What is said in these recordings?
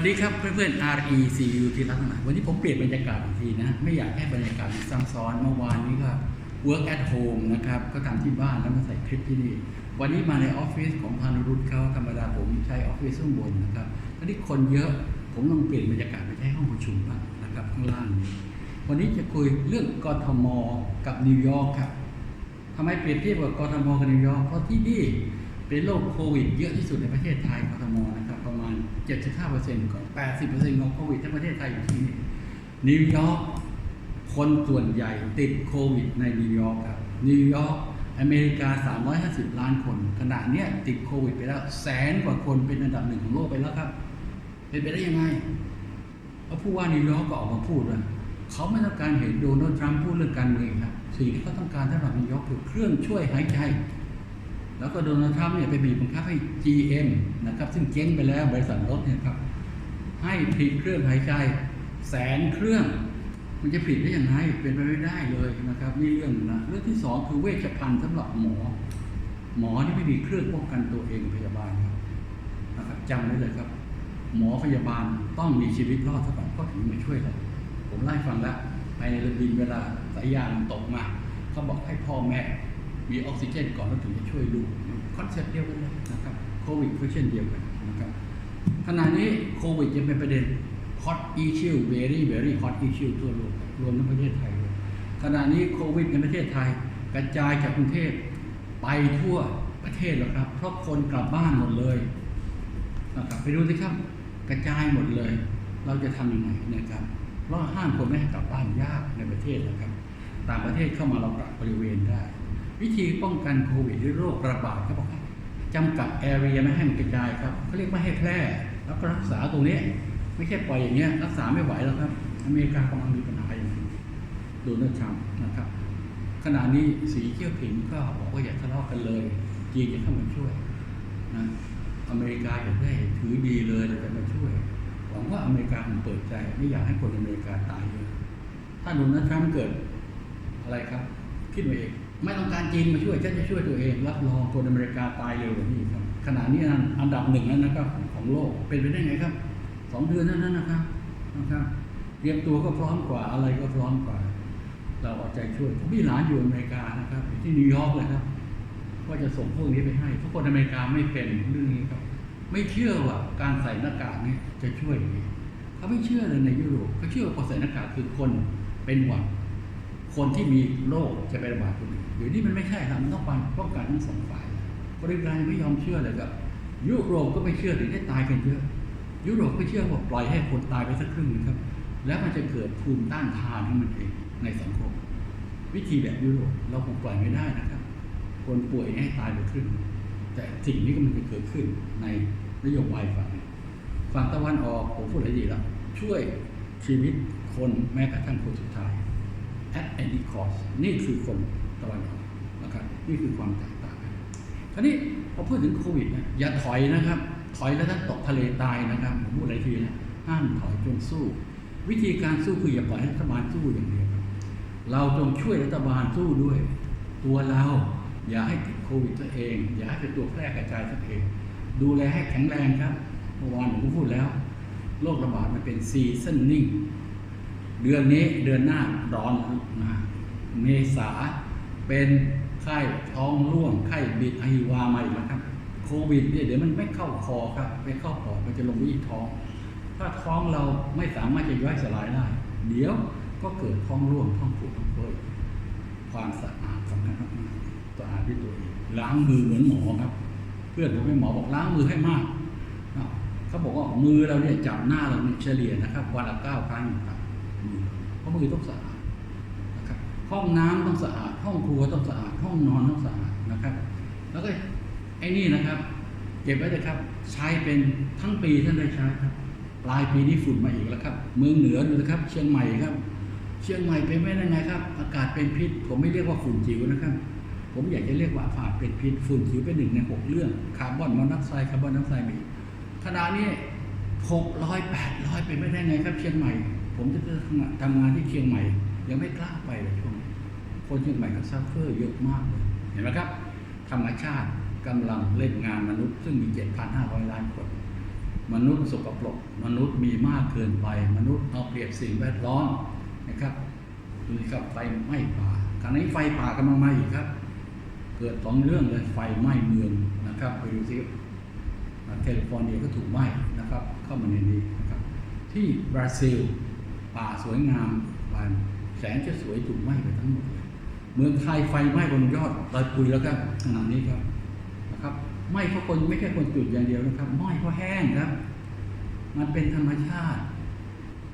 วัสดีครับเพื่อนๆ RECU ที่รักทั้งหลายวันนี้ผมเปลี่ยนบรรยากาศอีกทีนะ ไม่อยากให้บรรยากาศมันซ้ำซ้อนเมื่อวานนี้ก็ work at home นะครับ ก็ทำที่บ้านแล้วมาใส่คลิปที่นี่ วันนี้มาในออฟฟิศของพานุรุตเขาธรรมดาผมใช้ออฟฟิศข้างบนนะครับตอนนี้คนเยอะผมต้องเปลี่ยนบรรยากาศไปใช้ห้องประชุมบ้างนะครับข้างล่างนี้วันนี้จะคุยเรื่องกทมกับนิวยอร์กครับทำไมเปรียบเทียบกับกทมกับนิวยอร์กเพราะที่นี่เป็นโรคโควิดเยอะที่สุดในประเทศไทยกทมนะครับ ประมาณ 75%ของ80%ของโควิดทั้งประเทศไทยอยู่ที่นี่นิวยอร์กคนส่วนใหญ่ติดโควิดในนิวยอร์กครับนิวยอร์กอเมริกา 350 ล้านคน ขณะเนี้ยติดโควิดไปแล้วแสนกว่าคนเป็นอันดับหนึ่งของโลกไปแล้วครับ เป็นไปได้ยังไงเพราะผู้ว่านิวยอร์กก็ออกมาพูดว่าเขาไม่ต้องการเห็นโดนัลด์ทรัมป์พูดเรื่องการเมืองครับสิ่งที่เขาต้องการสำหรับนิวยอร์กคือเครื่องช่วยหายใจ แล้วก็โดนัลด์ทรัมป์เนี่ยไปบีบบังคับให้ GM นะครับ ซึ่งเจ๊งไปแล้วบริษัทรถเนี่ยครับ ให้ผลิตเครื่องหายใจแสนเครื่อง มันจะผลิตได้อยังไงเป็นไปไม่ได้เลยนะครับนี่เรื่องนะเรื่องที่สองคือเวชภัณฑ์สำหรับหมอ หมอที่ไม่มีเครื่องป้องกันตัวเองพยาบาลนะครับจำไว้เลยครับ หมอพยาบาลต้องมีชีวิตรอดเท่ากับก็ถึงมาช่วยเราผมไล่ฟังแล้วภายในเรือบินเวลาสายยางตกมาเขาบอกให้พ่อแม่ มีออกซิเจนก่อนแล้วถึงจะช่วยลูกคอนเซ็ปต์เดียวกันเลยนะครับโควิดก็เช่นเดียวกันนะครับขณะนี้โควิดยังเป็นประเด็น hot issue very very hot issue ทั่วโลกรวมทั้งประเทศไทยเลยขณะนี้โควิดในประเทศไทยกระจายจากกรุงเทพไปทั่วประเทศแล้วครับ เพราะคนกลับบ้านหมดเลยนะครับไปดูสิครับ กระจายหมดเลย เราจะทำยังไงนะครับเราห้ามคนไม่ให้กลับบ้านยากในประเทศนะครับ ต่างประเทศเข้ามาเราปรับบริเวณได้ วิธีป้องกันโควิดหรือโรคระบาดเขาบอกจำกัดแอเรียไม่ให้มันกระจายครับเขาเรียกไม่ให้แพร่ แล้วก็รักษาตรงนี้ ไม่ใช่ปล่อยอย่างเงี้ยรักษาไม่ไหวแล้วครับ อเมริกากำลังมีปัญหาอย่างนี้โดนัลด์ทรัมป์นะครับขณะนี้สีเขี้ยวผิงก็บอกว่าอย่าทะเลาะกันเลย จีนจะเข้ามาช่วยนะอเมริกาอยากได้ถือดีเลยเราจะมาช่วย หวังว่าอเมริกาคงเปิดใจ ไม่อยากให้คนอเมริกาตายเยอะถ้าโดนัลด์ทรัมป์เกิดอะไรครับ คิดมาเอง ไม่ต้องการจีนมาช่วยฉันจะช่วยตัวเองรับรองคนอเมริกาตายเร็วกว่านี้ครับขณะนี้อันดับหนึ่งแล้วนะครับของโลกเป็นไปได้ไงครับสองเดือนนั้นนะครับนะครับเตรียมตัวก็พร้อมกว่าอะไรก็พร้อมกว่า เราเอาใจช่วยผมมีหลานอยู่อเมริกานะครับอยู่ที่นิวยอร์กเลยครับว่าจะส่งพวกนี้ไปให้เพราะคนอเมริกาไม่เป็นเรื่องนี้ครับไม่เชื่อว่าการใส่หน้ากากนี้จะช่วยเขาไม่เชื่อเลยในยุโรปเขาเชื่อว่าพอใส่หน้ากากคือคนเป็นหวัด คนที่มีโรคจะไประบาดคนอื่นเดี๋ยวนี้มันไม่ใช่ครับมันต้องป้องกันทั้งสองฝ่ายบริการไม่ยอมเชื่อเลยครับยุโรปก็ไม่เชื่อถึงได้ตายกันเยอะยุโรปก็เชื่อว่าปล่อยให้คนตายไปสักครึ่งนึงครับ แล้วมันจะเกิดภูมิต้านทานของมันเองในสังคม วิธีแบบยุโรปเราคงปล่อยไม่ได้นะครับ คนป่วยให้ตายไปครึ่งแต่สิ่งนี้ก็มันจะเกิดขึ้นในนโยบายฝั่งฝั่งตะวันออกผมพูดอะไรดีละช่วยชีวิตคนแม้กระทั่งคนสุดท้าย at any cost นี่คือคนตะวันออกนะครับนี่คือความแตกต่างกันคราวนี้พอพูดถึงโควิดนี่ยอย่าถอยนะครับ ถอยแล้วท่านตกทะเลตายนะครับผมพูดหลายทีนะห้ามถอยจงสู้ วิธีการสู้คืออย่าปล่อยให้รัฐบาลสู้อย่างเดียวเราจงช่วยรัฐบาลสู้ด้วย ตัวเราอย่าให้ติดโควิดตัวเอง อย่าให้เป็นตัวแพร่กระจายตัวเอง ดูแลให้แข็งแรงครับเมื่อวานผมก็พูดแล้วโรคระบาดมันเป็นซีซันนิ่ง เดือนนี้เดือนหน้าร้อนนะเมษาเป็นไข้ท้องร่วงไข้บิดไอฮิวามาอีกแล้วครับโควิดเนี่ยเดี๋ยวมันไม่เข้าคอครับไม่เข้าปอดมันจะลงไปที่ท้อง ถ้าท้องเราไม่สามารถจะย่อยสลายได้ เดี๋ยวก็เกิดท้องร่วงท้องผูกท้องเฟ้อความสะอาดสำคัญมากสะอาดที่ตัวเองล้างมือเหมือนหมอครับ เพื่อนผมเป็นหมอบอกล้างมือให้มากเขาบอกว่ามือเราเนี่ยจับหน้าเราเนี่ยเฉลี่ยนะครับวันละเก้าครั้งครับ เพราะมือต้องสะอาดนะครับห้องน้ำต้องสะอาด ห้องครัวต้องสะอาด ห้องนอนต้องสะอาดนะครับ แล้วก็ไอ้นี่นะครับ เก็บไว้เลยครับ ใช้เป็นทั้งปีท่านได้ใช้ครับ ปลายปีนี้ฝุ่นมาอีกแล้วครับ เมืองเหนือดูนะครับ เชียงใหม่ครับ เชียงใหม่เป็นไม่ได้ไงครับ อากาศเป็นพิษ ผมไม่เรียกว่าฝุ่นจิ๋วนะครับผมอยากจะเรียกว่าอากาศเป็นพิษฝุ่นจิ๋วเป็นหนึ่งในหกเรื่องคาร์บอนมอนอกไซด์คาร์บอนไดออกไซด์มีขณะนี้หกร้อยแปดร้อยเป็นไม่ได้ไงครับเชียงใหม่ ผมจะทำงานที่เชียงใหม่ ยังไม่กล้าไปเลยช่วงนี้คนเชียงใหม่ก็ซัฟเฟอร์เยอะมากเลยเห็นไหมครับ ธรรมชาติกำลังเล่นงานมนุษย์ ซึ่งมี 7,500 ล้านคน มนุษย์สกปรกมนุษย์มีมากเกินไป มนุษย์เอาเปรียบสิ่งแวดล้อมนะครับดูสิครับไฟไหม้ป่าขณะนี้ไฟป่ากำลังมาอีกครับ เกิดสองเรื่องเลยไฟไหม้เมืองนะครับไปดูสิแคลิฟอร์เนียก็ถูกไหม้นะครับ เข้ามาในนี้นะครับที่บราซิล ป่าสวยงามบานแสนจะสวยถูกไหม้ไปทั้งหมดเมืองไทยไฟไหม้บนยอดดอยปุยแล้วครับขณะนี้ครับนะครับไหม้เพราะคนไม่ใช่คนจุดอย่างเดียวนะครับไหม้เพราะแห้งครับ มันเป็นธรรมชาติ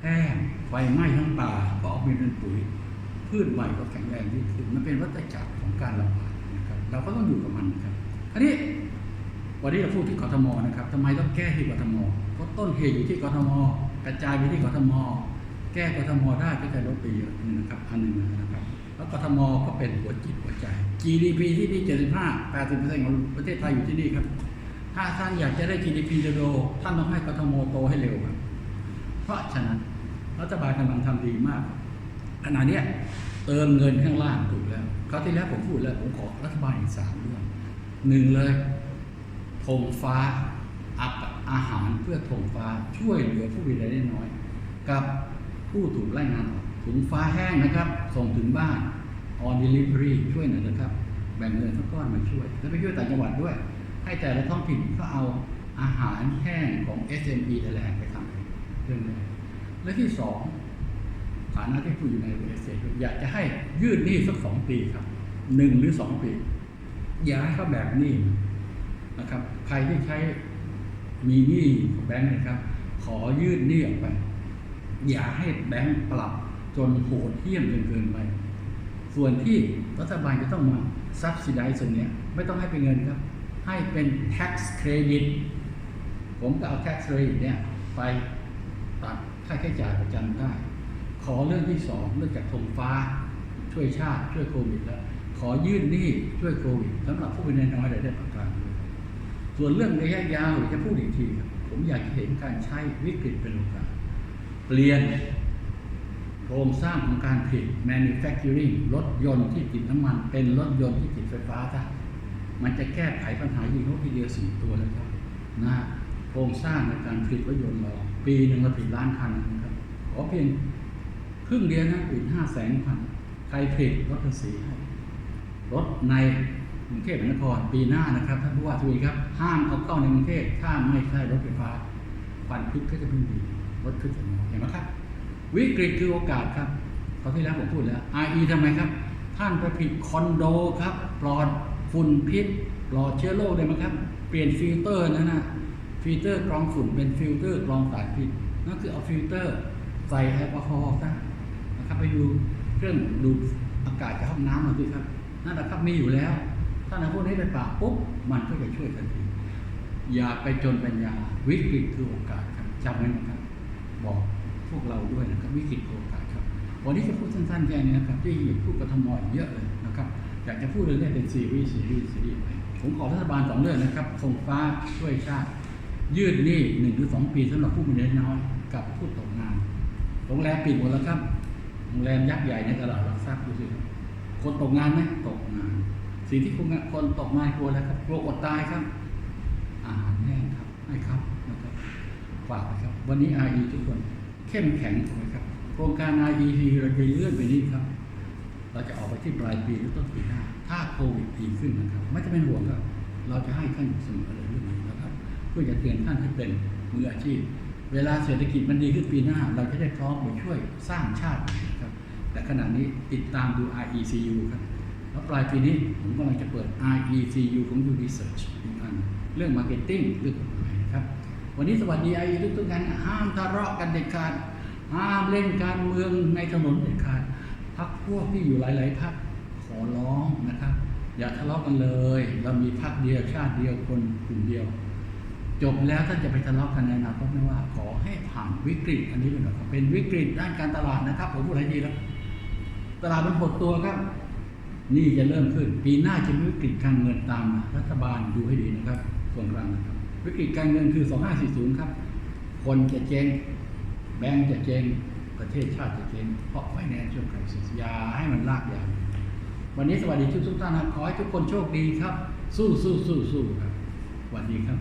แห้งไฟไหม้ทั้งป่าก็ออกมาเป็นปุ๋ยพืชใหม่ก็แข็งแรงยิ่งขึ้นมันเป็นวัฏจักรของการระบาดนะครับเราก็ต้องอยู่กับมันนะครับอันนี้วันนี้เราพูดที่กทมนะครับทำไมต้องแก้ที่กทมเพราะต้นเหตุอยู่ที่กทมกระจายไปที่กทม ก้กทมได้ก็จะลดไปเยอะนี่นะครับอันหนึ่งนะครับ แล้วกทมก็เป็นหัวจิตหัวใจ GDP ที่นี่ 75 80%ของประเทศไทยอยู่ที่นี่ครับ ถ้าท่านอยากจะได้ GDP เร็วๆท่านต้องให้กทมโตให้เร็วครับ เพราะฉะนั้นรัฐบาลกำลังทำดีมากขณะนี้เติมเงินข้างล่างถูกแล้วคราวที่แล้วผมพูดแล้วผมขอรัฐบาลอีกสามเรื่องหนึ่งเลยธงฟ้าอาอาหารเพื่อธงฟ้าช่วยเหลือผู้มีรายได้น้อย กับ ผู้ถูกไล่งานออกถุงฟ้าแห้งนะครับ ส่งถึงบ้าน on delivery ช่วยหน่อยนะครับ แบ่งเงินสักก้อนมาช่วย แล้วไปช่วยต่างจังหวัดด้วย ให้แต่ละท้องถิ่นก็เอาอาหารแห้งของ SME Thailand ไปทำเองเรื่องแรกและที่สองฐานะที่ผู้อยู่ในบริษัทอยากจะให้ยืดหนี้สักสองปีครับหนึ่งหรือสองปี อย่าให้เขาแบกหนี้นะครับ ใครที่ใช้มีหนี้ของแบงค์นะครับ ขอยืดหนี้ออกไป อย่าให้แบงค์ปรับจนโหดเหี้ยมจนเกินไป ส่วนที่รัฐบาลจะต้องมาซับซิไดส่วนเนี้ยไม่ต้องให้เป็นเงินครับ ให้เป็น tax credit ผมก็เอา tax credit เนี่ยไปตัดค่าใช้จ่ายประจำได้ ขอเรื่องที่สองเรื่องจากธงฟ้าช่วยชาติช่วยโควิดแล้ว ขอยื่นหนี้ช่วยโควิดสำหรับผู้เป็นน้อยๆรายได้ปานกลางด้วยส่วนเรื่องระยะยาวจะพูดอีกทีครับผมอยากเห็นการใช้วิกฤตเป็นโอกาส เปลี่ยนโครงสร้างของการผลิต manufacturing รถยนต์ที่ติดน้ำมัน เป็นรถยนต์ที่ติดไฟฟ้าได้มันจะแก้ไขปัญหายิงนกทีเดียวสี่ตัวแล้วครับนะโครงสร้างในการผลิตรถยนต์เราปีหนึ่งเราผลิตล้านคันนะครับขอเพียงครึ่งเดียวนะปิดห้าแสนพันใครผลิตรถภาษีให้รถในกรุงเทพมหานครปีหน้านะครับท่านผู้ว่าทุยครับ ห้ามเอาเข้าในกรุงเทพถ้าไม่ใช่รถไฟฟ้าควันพิษก็จะไม่มีรถพิษจะน้อยเห็นไหมครับ วิกฤตคือโอกาสครับเขาที่แล้วผมพูดแล้ว RE ทำไมครับ ท่านไปผลิตคอนโดครับ ปลอดฝุ่นพิษ ปลอดเชื้อโรคได้ไหมครับ เปลี่ยนฟิลเตอร์นะนะฟิลเตอร์กรองฝุ่นเป็นฟิลเตอร์กรองสารพิษนั่นคือเอาฟิลเตอร์ใส่แอลกอฮอล์ซะนะครับไปดูเครื่องดูดอากาศจากห้องน้ำมาดูครับนั่นแหละครับมีอยู่แล้ว ถ้าเอาพวกนี้ไปปราบปุ๊บมันก็จะช่วยทันทีอย่าไปจนปัญญาวิกฤตคือโอกาสครับจำไว้นะครับบอก พวกเราด้วยนะครับวิกฤตโอกาสครับ วันนี้จะพูดสั้นๆแค่นี้นะครับที่พูดกทมอีกเยอะเลยนะครับอยากจะพูดเรื่องนี้เป็นซีรีส์ซีรีส์ซีรีส์ไปผมขอรัฐบาลสองเรื่องนะครับส่งฟ้าช่วยชาติ ยืดหนี้หนึ่งหรือสองปีสำหรับผู้มีรายได้น้อยกับผู้ตกงานโรงแรมปิดหมดแล้วครับโรงแรมยักษ์ใหญ่ในตลาดหลักทรัพย์ดูสิครับคนตกงานไหมตกงาน สิ่งที่คนคนตกงานกลัวแล้วครับกลัวอดตายครับอาหารแห้งครับให้ครับนะครับฝากนะครับ วันนี้ RE ทุกคน เข้มแข็งนะครับ โครงการ RE เราจะเลื่อนไปนี้ครับ เราจะออกไปที่ปลายปีหรือต้นปีหน้า ถ้าโควิดดีขึ้นนะครับ ไม่จะเป็นห่วงครับ เราจะให้ท่านเสมอเลยเรื่องนี้นะครับ เพื่อจะเตือนท่านให้เป็นมืออาชีพ เวลาเศรษฐกิจมันดีขึ้นปีหน้า เราจะได้พร้อมไปช่วยสร้างชาติครับ แต่ขณะนี้ติดตามดู RECU ครับ แล้วปลายปีนี้ผมกำลังจะเปิด RECU ของ U Research อีกอันเรื่อง Marketing เรื่อง วันนี้สวัสดี RE ทุกทุกท่านห้ามทะเลาะกันเด็ดขาด ห้ามเล่นการเมืองในถนนเด็ดขาดพักพวกที่อยู่หลาย ๆพักขอร้องนะครับ อย่าทะเลาะกันเลย เรามีพักเดียวชาติเดียวคนกลุ่มเดียว จบแล้วท่านจะไปทะเลาะกันในอนาคตไม่ว่า ขอให้ผ่านวิกฤต อันนี้ไปก่อนครับเป็นวิกฤตด้านการตลาดนะครับผมพูดอะไรดีแล้วตลาดมันหดตัวครับ นี่จะเริ่มขึ้น ปีหน้าจะมีวิกฤตการเงินตามมารัฐบาลดูให้ดีนะครับส่วนกลางนะครับ วิกฤตการเงินคือ 2540 ครับ คนจะเจง แบงก์จะเจง ประเทศชาติจะเจง เพราะไฟแนนซ์ช่วงไครสิสยาให้มันลากยาววันนี้สวัสดีทุกทุกท่านนะขอให้ทุกคนโชคดีครับ สู้สู้สู้สู้ครับสวัสดีครับ